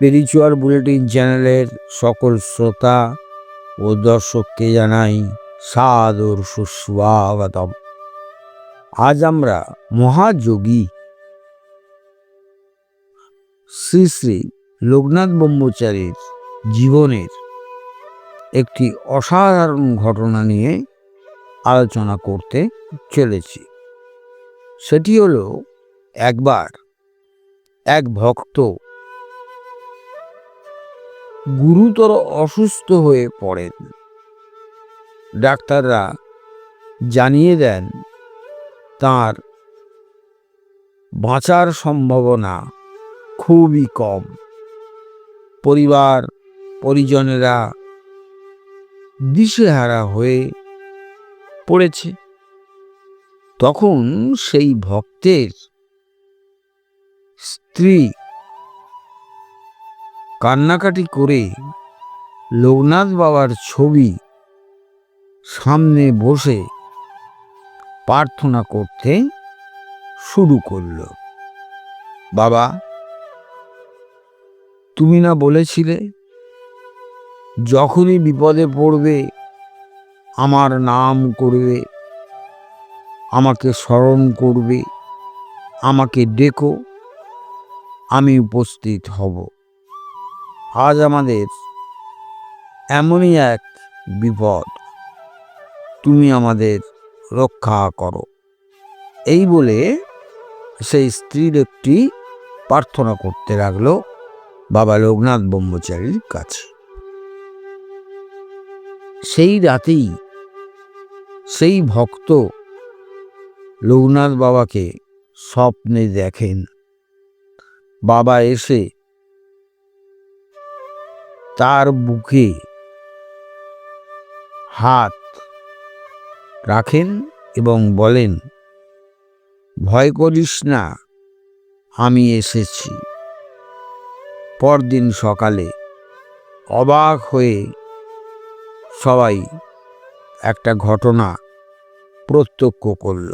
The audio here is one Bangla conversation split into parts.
স্পিরিচুয়াল বুলেটিন চ্যানেলের সকল শ্রোতা ও দর্শককে জানাই সাদর সুস্বাগতম। আজ আমরা মহাযোগী শ্রী শ্রী লোকনাথ ব্রহ্মচারীর জীবনের একটি অসাধারণ ঘটনা নিয়ে আলোচনা করতে চলেছি। সেটি হলো একবার এক ভক্ত গুরুতর অসুস্থ হয়ে পড়েন। ডাক্তাররা জানিয়ে দেন, তার বাঁচার সম্ভাবনা খুবই কম। পরিবার, পরিজনেরা দিশেহারা হয়ে পড়েছে। তখন সেই ভক্তের স্ত্রী কান্নাকাটি করে লোকনাথ বাবার ছবি সামনে বসে প্রার্থনা করতে শুরু করল। বাবা, তুমি না বলেছিলে, যখনই বিপদে পড়বে, আমার নাম করবে, আমাকে স্মরণ করবে, আমাকে ডেকো, আমি উপস্থিত হব। আজ আমাদের এমনই এক বিপদ। তুমি আমাদের রক্ষা করো। এই বলে সেই স্ত্রীর একটি প্রার্থনা করতে লাগল বাবা লোকনাথ ব্রহ্মচারীর কাছে। সেই রাতেই সেই ভক্ত লোকনাথ বাবাকে স্বপ্নে দেখেন। বাবা এসে তার বুকে হাত রাখেন এবং বলেন, ভয় করিস না, আমি এসেছি। পরদিন সকালে অবাক হয়ে সবাই একটা ঘটনা প্রত্যক্ষ করল।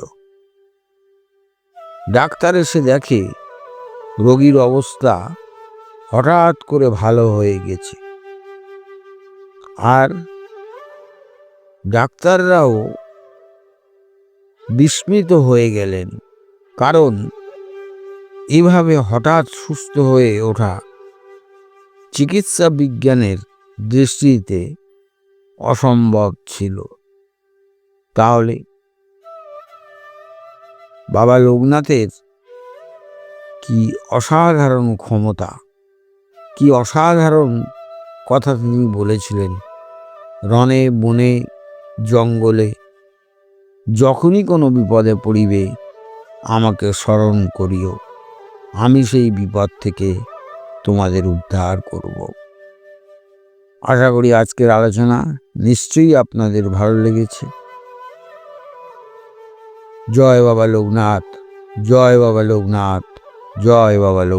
ডাক্তার এসে দেখে রোগীর অবস্থা হঠাৎ করে ভালো হয়ে গেছে। আর ডাক্তাররাও বিস্মিত হয়ে গেলেন, কারণ এভাবে হঠাৎ সুস্থ হয়ে ওঠা চিকিৎসা বিজ্ঞানের দৃষ্টিতে অসম্ভব ছিল। তাহলে বাবা লোকনাথের কি অসাধারণ ক্ষমতা, কি অসাধারণ কথা তিনি বলেছিলেন? রনে বনে, জঙ্গলে। যখনই কোনো বিপদে পড়িবে, আমাকে স্মরণ করিও। আমি সেই বিপদ থেকে তোমাদের উদ্ধার করব। আশা করি আজকের আলোচনা নিশ্চয়ই আপনাদের ভালো লেগেছে। জয় বাবা লোকনাথ, জয় বাবা লোকনাথ, জয় বাবা লোক